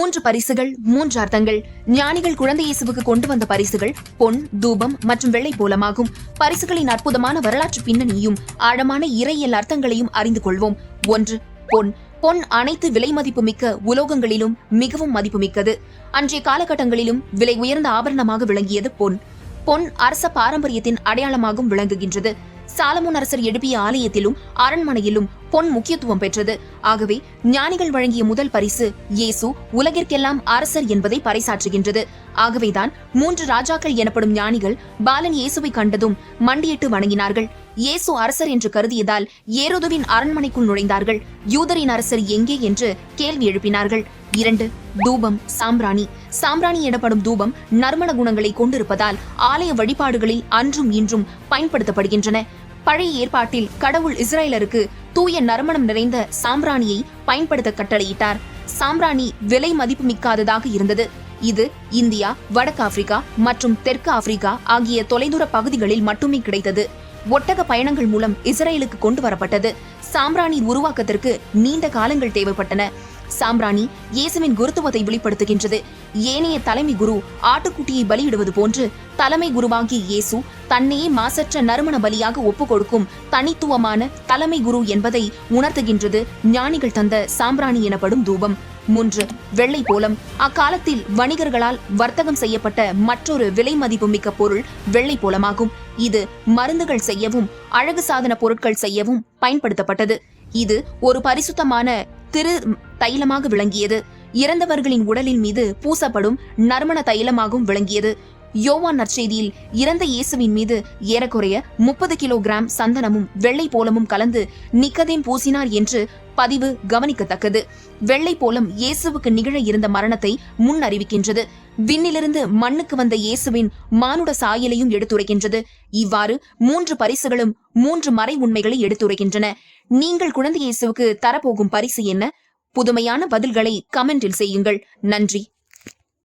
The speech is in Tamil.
மூன்று பரிசுகள் மூன்று அர்த்தங்கள். ஞானிகள் குழந்தை இயேசுவுக்கு கொண்டு வந்த பரிசுகள் பொன் தூபம் மற்றும் வெள்ளை போலமாகும் பரிசுகளின் அற்புதமான வரலாற்று பின்னணியும் ஆழமான இறையியல் அர்த்தங்களையும் அறிந்து கொள்வோம். ஒன்று பொன். பொன் அனைத்து விலை மதிப்பு மிக்க உலோகங்களிலும் மிகவும் மதிப்புமிக்கது. அன்றைய காலகட்டங்களிலும் விலை உயர்ந்த ஆபரணமாக விளங்கியது பொன். பொன் அரச பாரம்பரியத்தின் அடையாளமாகவும் விளங்குகின்றது. சாலமோன் அரசர் எழுப்பிய ஆலயத்திலும் அரண்மனையிலும் பொன் முக்கியத்துவம் பெற்றது. ஆகவே ஞானிகள் வழங்கிய முதல் பரிசு இயேசு உலகிற்கெல்லாம் அரசர் என்பதை பறைசாற்றுகின்றது. ஆகவேதான் மூன்று ராஜாக்கள் எனப்படும் ஞானிகள் பாலன் இயேசுவை கண்டதும் மண்டியிட்டு வணங்கினார்கள். இயேசு அரசர் என்று கருதியதால் ஏரோதுவின் அரண்மனைக்குள் நுழைந்தார்கள். யூதரின் அரசர் எங்கே என்று கேள்வி எழுப்பினார்கள். இரண்டு தூபம் சாம்பிராணி. சாம்பிராணி எனப்படும் தூபம் நறுமண குணங்களை கொண்டிருப்பதால் ஆலய வழிபாடுகளில் அன்றும் இன்றும் பயன்படுத்தப்படுகின்றன. பழைய ஏற்பாட்டில் கடவுள் இஸ்ரேலருக்கு தூய நறுமணம் நிறைந்த சாம்பிராணியை பயன்படுத்த கட்டளையிட்டார். சாம்பிராணி விலை மதிப்புமிக்காததாக இருந்தது. இது இந்தியா வடக்கு ஆப்பிரிக்கா மற்றும் தெற்கு ஆப்பிரிக்கா ஆகிய தொலைதூர பகுதிகளில் மட்டுமே கிடைத்தது. ஒட்டக பயணங்கள் மூலம் இஸ்ரேலுக்கு கொண்டு வரப்பட்டது. சாம்ராணி உருவாக்கத்திற்கு நீண்ட காலங்கள் தேவைப்பட்டன. சாம்பிராணி இயேசுவின் குருத்துவத்தை வெளிப்படுத்துகின்றது. ஏனைய தலைமை குரு ஆட்டுக்குட்டியை பலியிடுவது போன்று தலைமை குருவாகிய இயேசு தன்னையே மாசற்ற நறுமண பலியாக ஒப்புக் கொடுக்கும் தனித்துவமான தலைமை குரு என்பதை உணர்த்துகின்றது ஞானிகள் தந்த சாம்பிராணி எனப்படும் தூபம். மூன்று வெள்ளை போலம் அக்காலத்தில் வணிகர்களால் வர்த்தகம் செய்யப்பட்ட மற்றொரு விலை மதிப்புமிக்க பொருள் வெள்ளை போலமாகும் இது மருந்துகள் செய்யவும் அழகு சாதன பொருட்கள் செய்யவும் பயன்படுத்தப்பட்டது. இது ஒரு பரிசுத்தமான திரு தைலமாக விளங்கியது. இறந்தவர்களின் உடலின் மீது பூசப்படும் நறுமண தைலமாகவும் விளங்கியது. யோவான் நற்செய்தியில் இறந்த இயேசுவின் மீது ஏறக்குறைய முப்பது கிலோகிராம் சந்தனமும் வெள்ளை போலமும் கலந்து நிக்கதேம் பூசினார் என்று பதிவு கவனிக்கத்தக்கது. வெள்ளை போலம் இயேசுவுக்கு நிகழ இருந்த மரணத்தை முன் அறிவிக்கின்றது. விண்ணிலிருந்து மண்ணுக்கு வந்த இயேசுவின் மானுட சாயலையும் எடுத்துரைக்கின்றது. இவ்வாறு மூன்று பரிசுகளும் மூன்று மறை உண்மைகளை எடுத்துரைக்கின்றன. நீங்கள் குழந்தை இயேசுவுக்கு தரப்போகும் பரிசு என்ன? புதுமையான பதில்களை கமெண்டில் செய்யுங்கள். நன்றி.